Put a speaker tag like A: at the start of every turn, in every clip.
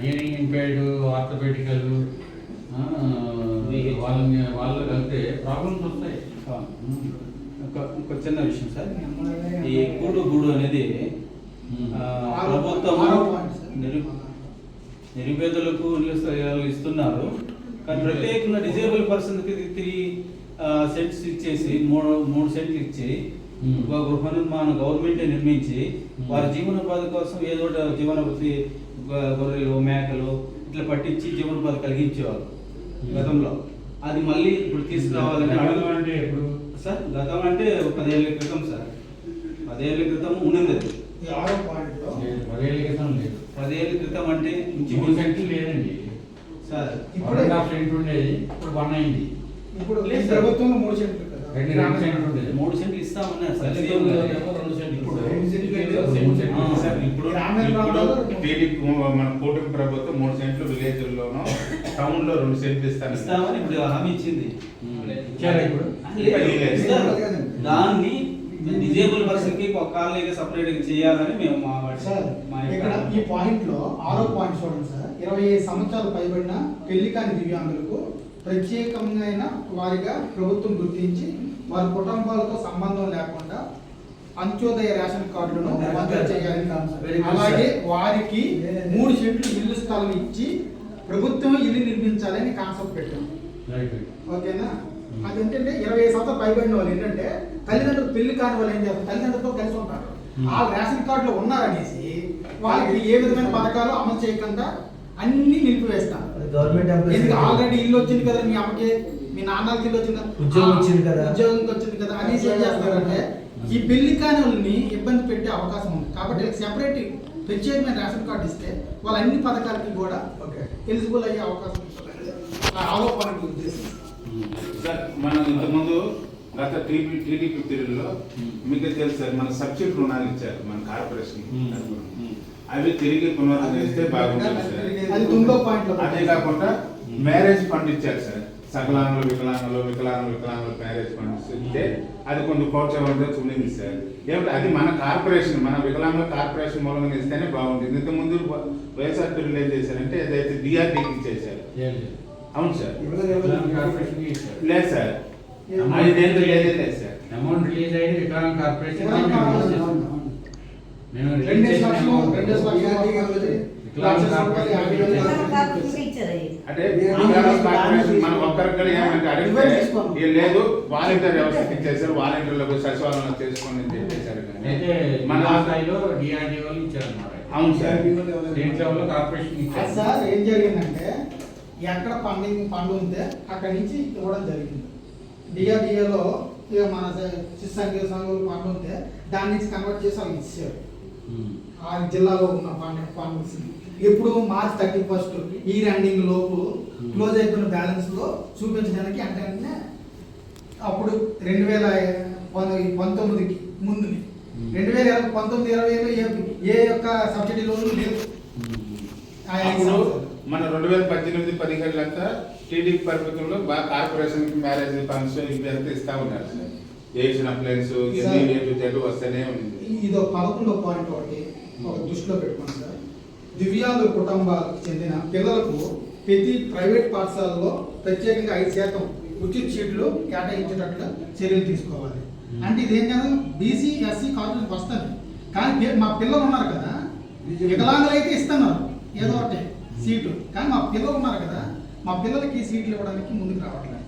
A: Hearing impaired orthopaedical వాళ్ళని వాళ్ళు కలిపితే ప్రాబ్లమ్స్ వస్తాయి.
B: ఒక చిన్న విషయం సార్. ఈ గూడు గూడు అనేది ఆ, ప్రభుత్వము నిరు నిరుపేదలకు నిరుస్తలు ఇస్తున్నారు కానీ ప్రత్యేకంగా డిజేబుల్ పర్సన్కి త్రీ సెంట్స్ ఇచ్చేసి మూడు మూడు సెంట్లు ఇచ్చి. ఒక గృహ నిర్మాణం గవర్నమెంట్ నిర్మించి వారి జీవనోపాధి కోసం ఏదో ఒకటి జీవనోపాధి గొర్రెలు మేకలు ఇట్లా పట్టించి జీవనోపాధి కలిగించేవారు గతంలో. అది మళ్ళీ ఇప్పుడు తీసుకురావాలని
A: అంటే ఇప్పుడు
B: సార్ గతం అంటే ఒక పదేళ్ళ క్రితం సార్. పదేళ్ళ క్రితం
C: పాయింట్లో
A: పదేళ్ళ క్రితం లేదు.
B: పదేళ్ళ క్రితం అంటే
A: లేదండి.
B: సార్.
A: ఇప్పుడు వన్ అయింది.
C: ఇప్పుడు
B: లేదు.
C: ప్రభుత్వంలో మూడు సెంట్లు.
B: మూడు సెంట్లు ఇస్తామన్నారు సార్
A: రెండు సెంట్లు
B: ఇప్పుడు
D: మన కూటమి ప్రభుత్వం మూడు సెంట్లు విలేజ్లోనూ టౌన్లో రెండు సెంట్లు ఇస్తాను
B: ఇస్తామని ఇప్పుడు హామీ ఇచ్చింది. దాన్ని డిజేబుల్ పర్సన్కి ఒక కాలనీగా సపరేట్ చేయాలని మేము మా వాడి-
C: సార్
B: మా
C: ఇక్కడ ఈ పాయింట్లో ఆరో పాయింట్ చూడండి సార్. ఇరవై ఐదు సంవత్సరాలు పైబడిన పెళ్ళి కాని దివ్యాంగులకు ప్రత్యేకమైన వారిగా ప్రభుత్వం గుర్తించి వారి కుటుంబాలతో సంబంధం లేకుండా అంత్యోదయ రేషన్ కార్డులను మంజూరు చేయాలి అలాగే. వారికి మూడు సెంట్లు ఇల్లు స్థలం ఇచ్చి ప్రభుత్వం ఇల్లు నిర్మించాలని కాన్సెప్ట్ పెట్టాం. ఓకేనా? అదేంటంటే ఇరవై ఐదు సంవత్సరాలు పైబడిన వాళ్ళు ఏంటంటే తల్లిదండ్రులు పెళ్ళి కాని వాళ్ళు ఏం చేస్తారు? తల్లిదండ్రులతో కలిసి ఉంటారు.
A: Hmm.
C: ఆ రేషన్ కార్డులో ఉన్నారనేసి వాళ్ళకి ఏ విధమైన పథకాలు అమలు చేయకుండా అన్ని నిలిపివేస్తారు.
E: గవర్నమెంట్
C: ఎందుకు ఆల్రెడీ ఇల్లు వచ్చింది కదా మీ అమ్మకి మీ నాన్నకి ఇల్లు వచ్చింది? కదా
E: ఉద్యోగం వచ్చింది కదా.
C: ఉద్యోగం వచ్చింది కదా అనేసి ఏం చేస్తారంటే ఈ పెళ్ళి కాని వాళ్ళని ఇబ్బంది పెట్టే అవకాశం ఉంది. కాబట్టి సెపరేట్ ప్రత్యేకమైన రేషన్ కార్డు ఇస్తే వాళ్ళ అన్ని పథకాలకి కూడా
E: ఓకే.
C: ఎలిజిబుల్ అయ్యే అవకాశం ఉంటుంది. ఉద్దేశం.
D: సార్ మనం ఇంతకుముందు గత టీడీ టీడీపీ పీరియడ్లో మీకు తెలుసు సార్ మన సబ్సిడీ రుణాలు ఇచ్చారు మన కార్పొరేషన్ అవి తిరిగి పునరుద్ధరిస్తే బాగుంటుంది సార్.
C: అది తొమ్మిదో
D: అదే కాకుండా మ్యారేజ్ ఫండ్ ఇచ్చారు సార్. సకలాంగులు వికలాంగులు వికలాంగులు వికలాంగులు మ్యారేజ్ ఫండ్ ఇస్తే అది కొంచెం కోర్చవద్ద చూడింది సార్. ఏమిటి అది మన కార్పొరేషన్ మన వికలాంగుల కార్పొరేషన్ మూలంగా ఇస్తేనే బాగుంటుంది. ఇంతకుముందు వైఎస్ఆర్ పిల్లలు ఏం చేశారంటే ఏదైతే డిఆర్డీకి ఇచ్చేసారు అవును సార్. లేదు సార్. ఐదేళ్ళు లేదే లేదు సార్?
A: అమౌంట్ రిలీజ్ అయ్యి వికలాంగ్ కార్పొరేషన్
C: వికలాంగ్
D: అంటే వికలాంగుల కార్పొరేషన్ మనం ఒక్కరికి కూడా ఏమంటే అడిగితే
C: ఇవ్వండి తీసుకోండి.
D: "ఇది లేదు వాలంటీర్ వ్యవస్థ ఇచ్చేసారు వాలంటీర్లకు సచివాలయంలో చేసుకోండి అని చెప్పేశారు
A: అయితే
D: మన
A: స్థాయిలో డిఆర్డీ వాళ్ళు ఇచ్చారన్నమాట.
D: అవును సార్.
A: స్టేట్ లెవెల్లో కార్పొరేషన్ ఇచ్చారు.
C: సార్ ఏం జరిగిందంటే ఎక్కడ పండింగ్ పండు ఉంటే అక్కడి నుంచి ఇవ్వడం జరిగింది. డిఆర్డిఏలో ఇక మన శిస్సంఘ సంఘాలు పండు ఉంటే దాని నుంచి కన్వర్ట్ చేసి వాళ్ళకి ఇచ్చారు. ఆ జిల్లాలో ఉన్న పండు పండ్స్ ఇప్పుడు మార్చ్ థర్టీ ఫస్ట్ ఈ రన్నింగ్ లోపు క్లోజ్ అయిపోయిన బ్యాలెన్స్లో చూపించడానికి అంటే అప్పుడు రెండు వేల పంతొమ్మిది పంతొమ్మిదికి
A: Hmm.
C: రెండు వేల ఇరవై పంతొమ్మిది ఇరవైలో ఏ ఏ యొక్క సబ్సిడీ లోన్ లేదు.
D: అప్పుడు. మన రెండు వేల పద్దెనిమిది పదిహేడు అంతా టీడీపీ ప్రభుత్వంలో బాగా కార్పొరేషన్కి మ్యారేజ్ ఫండ్స్ ఇవి అంతా ఇస్తా ఉన్నారు సార్. ఏషియన్ అప్లయన్స్ ఎన్ని వస్తూనే ఉంది.
C: ఇది ఒక పదకొండో పాయింట్ ఒకటి ఒక దృష్టిలో పెట్టుకోండి సార్. దివ్యాంగుల కుటుంబాలకు చెందిన పిల్లలకు ప్రతి ప్రైవేట్ పాఠశాలలో ప్రత్యేకంగా ఐదు శాతం ఉచిత సీట్లు కేటాయించేటట్లు చర్యలు తీసుకోవాలి. అంటే ఇదేం కాదు బీసీ ఎస్సీ కార్పొరేషన్ వస్తుంది కానీ మా పిల్లలు ఉన్నారు కదా వికలాంగులు అయితే ఇస్తున్నారు ఏదో ఒకటి సీటు. కానీ మా పిల్లలు ఉన్నారు కదా మా పిల్లలకి సీట్లు ఇవ్వడానికి ముందుకు రావట్లేదు.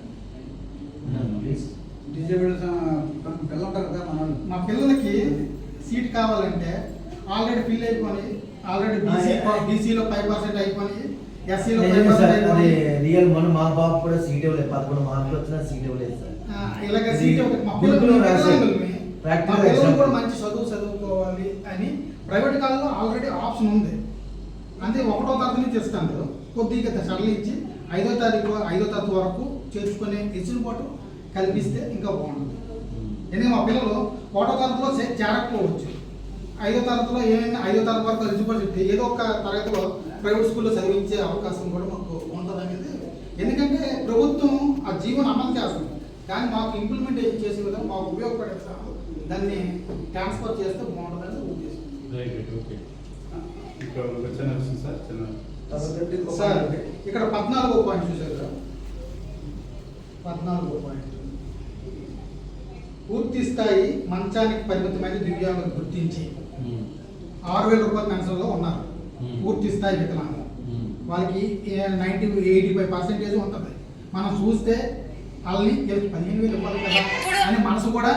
C: మా పిల్లలకి సీట్ కావాలంటే ఆల్రెడీ ఫిల్ అయిపోయి ఆల్రెడీ బీసీ బీసీలో ఫైవ్ పర్సెంట్ అయిపోయి ఎస్సీలో
E: అది రియల్ మన మా బాబు కూడా సీట్ ఇవ్వలేదు పదకొండు మార్కులు వచ్చినా సీట్ ఇవ్వలేదు సార్.
C: ఇలాగ సీట్ మా పిల్లలు. మా. కూడా మంచి చదువు చదువుకోవాలి అని ప్రైవేట్ కాలంలో ఆల్రెడీ ఆప్షన్ ఉంది. అంటే ఒకటో తరగతి నుంచి ఇస్తాను కొద్దిగా సడలు ఇచ్చి ఐదో తారీఖు ఐదో తరగతి వరకు చేర్చుకునే వెసులుబాటు కల్పిస్తే ఇంకా బాగుంటుంది. ఎందుకంటే మా పిల్లలు ఒకటో తరగతిలో చేరకపోవచ్చు. ఐదో తరగతిలో ఏమైనా ఐదో తరగతి వరకు ఎలిజిబుల్ చెప్తే ఏదో ఒక తరగతిలో ప్రైవేట్ స్కూల్లో చదివించే అవకాశం కూడా మాకు ఉంటుంది అనేది ఎందుకంటే ప్రభుత్వం ఆ జీవన అమలు చేస్తుంది. కానీ మాకు ఇంప్లిమెంట్ చేసే విధంగా మాకు ఉపయోగపడే దాన్ని ట్రాన్స్ఫర్ చేస్తే బాగుంటుందని ఉద్దేశం.
D: సార్.
C: ఇక్కడ పద్నాలుగో పాయింట్ చూసారు పద్నాలుగో పాయింట్ పూర్తి స్థాయి మంచానికి పరిమితమైన దివ్యాంగులు గుర్తించి ఆరు వేల రూపాయల పెన్షన్లో ఉన్నారు. పూర్తి స్థాయి వికలాంగులు.
A: ఉమ్,
C: వాళ్ళకి నైంటీ ఎయిటీ ఫైవ్ పర్సెంటేజ్ ఉంటుంది. మనం చూస్తే వాళ్ళని వీళ్ళకి పదిహేను వేలు ఇవ్వాలి కదా అని మనసు కూడా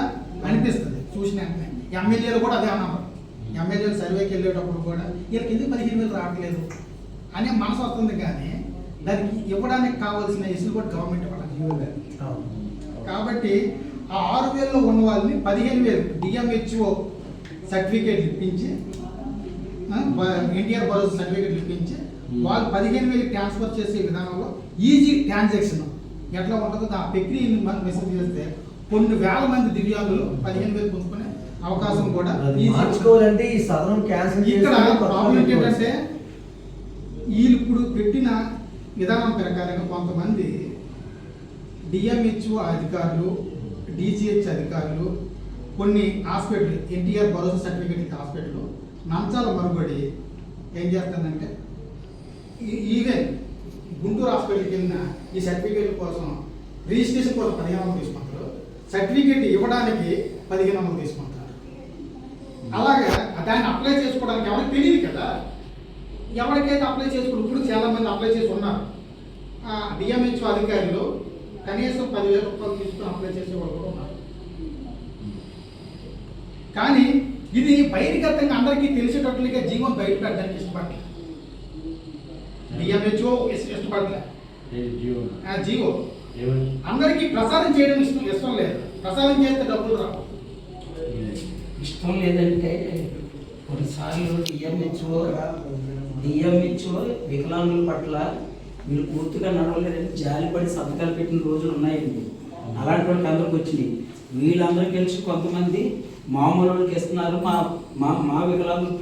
C: అనిపిస్తుంది. చూసిన వెంటనే. ఎమ్మెల్యేలు కూడా అదే అన్నారు. ఎమ్మెల్యేలు సర్వేకి వెళ్ళేటప్పుడు కూడా వీళ్ళకి ఎందుకు పదిహేను వేలు రావట్లేదు? అనే మనసు వస్తుంది కానీ దానికి ఇవ్వడానికి కావాల్సిన ఇసులు కూడా గవర్నమెంట్ ఇవ్వాలి
E: అవును.
C: కాబట్టి ఆ ఆరు వేలలో ఉన్న వాళ్ళని పదిహేను వేలు డిఎంహెచ్ఓ సర్టిఫికేట్ ఇప్పించి ఎన్టీఆర్ భరోసా సర్టిఫికేట్ ఇప్పించి వాళ్ళు పదిహేను వేలు ట్రాన్స్ఫర్ చేసే విధానంలో ఈజీ ట్రాన్సాక్షన్ ఎట్లా ఉంటుందో ఆ ప్రక్రియని మనం మెసేజ్ చేస్తే కొన్ని వేల మంది దివ్యాంగులు పదిహేను వేలు పొందుకునే అవకాశం కూడా.
E: మార్చుకోవాలంటే ఈ సదనం క్యాన్సిల్
C: ఇక్కడ ప్రాబ్లం. ఏంటంటే వీళ్ళు ఇప్పుడు పెట్టిన విధానం ప్రకారంగా కొంతమంది డిఎంహెచ్ఓ అధికారులు డీజీహెచ్ అధికారులు కొన్ని హాస్పిటల్ ఎన్టీఆర్ భరోసా సర్టిఫికేట్ హాస్పిటల్ నంచాల మరుబడి ఏం చేస్తుందంటే ఈవెన్ గుంటూరు హాస్పిటల్కి వెళ్ళిన ఈ సర్టిఫికేట్ కోసం రిజిస్ట్రేషన్ కోసం పదిహేను వందలు తీసుకుంటారు. సర్టిఫికేట్ ఇవ్వడానికి పదిహేను వందలు తీసుకుంటారు. అలాగా దాన్ని అప్లై చేసుకోవడానికి ఎవరికి తెలియదు కదా. ఎవరికైతే అప్లై చేసుకుని ఇప్పుడు చాలా మంది అప్లై చేసి ఉన్నారు. డిఎంహెచ్ఓ అధికారులు కనీసం పదివేల రూపాయలు తీసుకుని అప్లై చేసే వాళ్ళు కూడా ఉన్నారు. కానీ ఇది బహిర్గతంగా అందరికీ తెలిసేటట్లుగా జీవో బయట పెట్టడానికి ఇష్టపడలే డిఎంహెచ్ఓ ఇష్టపడలే జీవో అందరికీ ప్రసారం చేయడం ఇష్టం ఇష్టం లేదు. ప్రసారం చేస్తే డబ్బులు రావు.
F: ఇష్టం లేదంటే కొన్నిసార్లు డిఎంహెచ్ఓ డిఎంహెచ్ఓ వికలాంగుల పట్ల మీరు పూర్తిగా నడవలేదని జాలిపడి సంతకాలు పెట్టిన రోజులు ఉన్నాయండి. అలాంటి వాళ్ళకి అందరికి వచ్చినాయి. వీళ్ళందరూ కలిసి కొంతమంది మామూలు వాళ్ళకి ఇస్తున్నారు మా మా మా వికలాంగులు